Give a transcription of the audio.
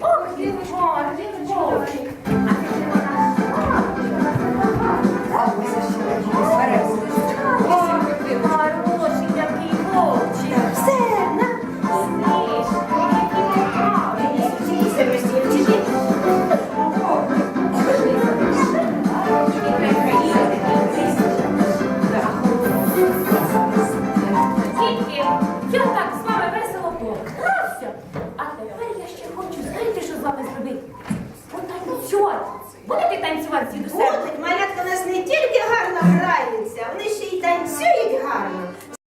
ох він вовчик, вовчик. танцювати. вот танцювати з дідусем?